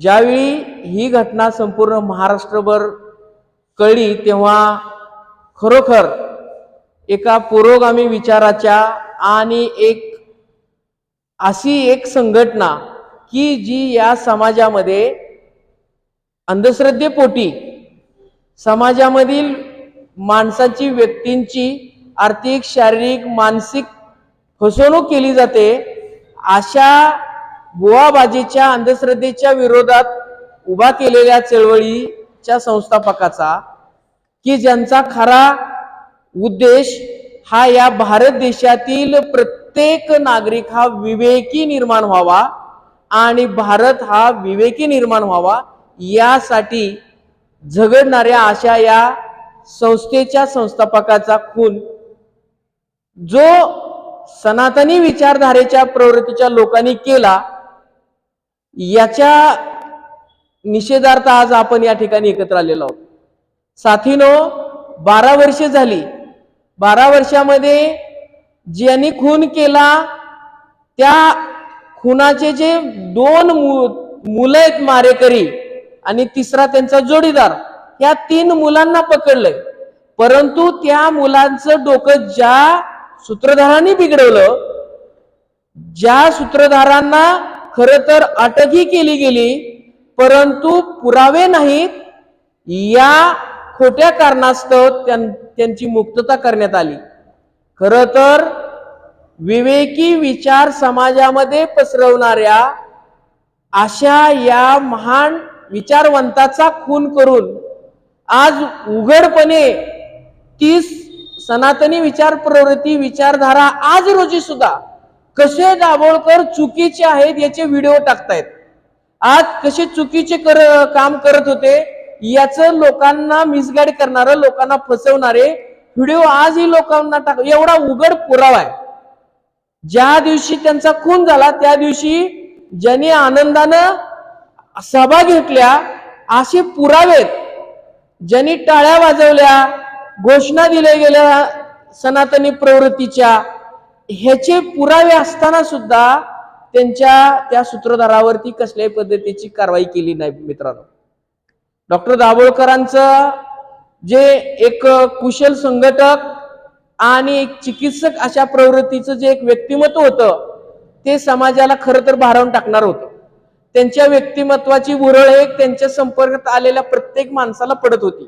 ज्यावेळी ही घटना संपूर्ण महाराष्ट्रभर कळली तेव्हा खरोखर एका पुरोगामी विचाराच्या आणि एक अशी एक संघटना की जी या समाजामध्ये अंधश्रद्धेपोटी समाजामधील माणसाची व्यक्तींची आर्थिक शारीरिक मानसिक फसवणूक केली जाते अशा बुवाबाजीच्या अंधश्रद्धेच्या विरोधात उभा केलेल्या चळवळीच्या संस्थापकाचा की ज्यांचा खरा उद्देश हा या भारत देशातील प्रत्येक नागरिक हा विवेकी निर्माण व्हावा आणि भारत हा विवेकी निर्माण व्हावा यासाठी झगडणाऱ्या अशा या संस्थेच्या संस्थापकाचा खून जो सनातनी विचारधारेच्या प्रवृत्तीच्या लोकांनी केला याच्या निषेधार्थ आज आपण या ठिकाणी एकत्र आलेलो आहोत. साथीनो बारा वर्ष झाली. बारा वर्षामध्ये ज्यांनी खून केला त्या खुनाचे जे दोन मु- मुलं आहेत मारेकरी आणि तिसरा त्यांचा जोडीदार या तीन मुलांना पकडलंय. परंतु त्या मुलांचं डोकं ज्या सूत्रधारांनी बिघडवलं ज्या सूत्रधारांना खर तर अटकही केली गेली परंतु पुरावे नाहीत या खोट्या कारणास्तव त्यां- त्यांची मुक्तता करण्यात आली. खर तर विवेकी विचार समाजामध्ये पसरवणाऱ्या अशा या महान विचारवंताचा खून करून आज उघडपणे तीस सनातनी विचार प्रवृत्ती विचारधारा आज रोजी सुद्धा कसे दाभोळकर चुकीचे आहेत याचे व्हिडिओ टाकतायत. आज कसे चुकीचे कर काम करत होते याच लोकांना मिसगाईड करणारं लोकांना फसवणारे व्हिडिओ आजही लोकांना टाक एवढा उघड पुरावा आहे. ज्या दिवशी त्यांचा खून झाला त्या दिवशी ज्यांनी आनंदानं सभा घेतल्या असे पुरावेत. ज्यांनी टाळ्या वाजवल्या घोषणा दिल्या गेल्या सनातनी प्रवृत्तीच्या ह्याचे पुरावे असताना सुद्धा त्यांच्या त्या सूत्रधारावरती कसल्याही पद्धतीची कारवाई केली नाही मित्रांनो. डॉक्टर दाभोळकरांचं जे एक कुशल संघटक आणि एक चिकित्सक अशा प्रवृत्तीचं जे एक व्यक्तिमत्व होतं ते समाजाला खरं तर भारावून टाकणार होतं. त्यांच्या व्यक्तिमत्वाची उरळ एक त्यांच्या संपर्कात आलेल्या प्रत्येक माणसाला पडत होती.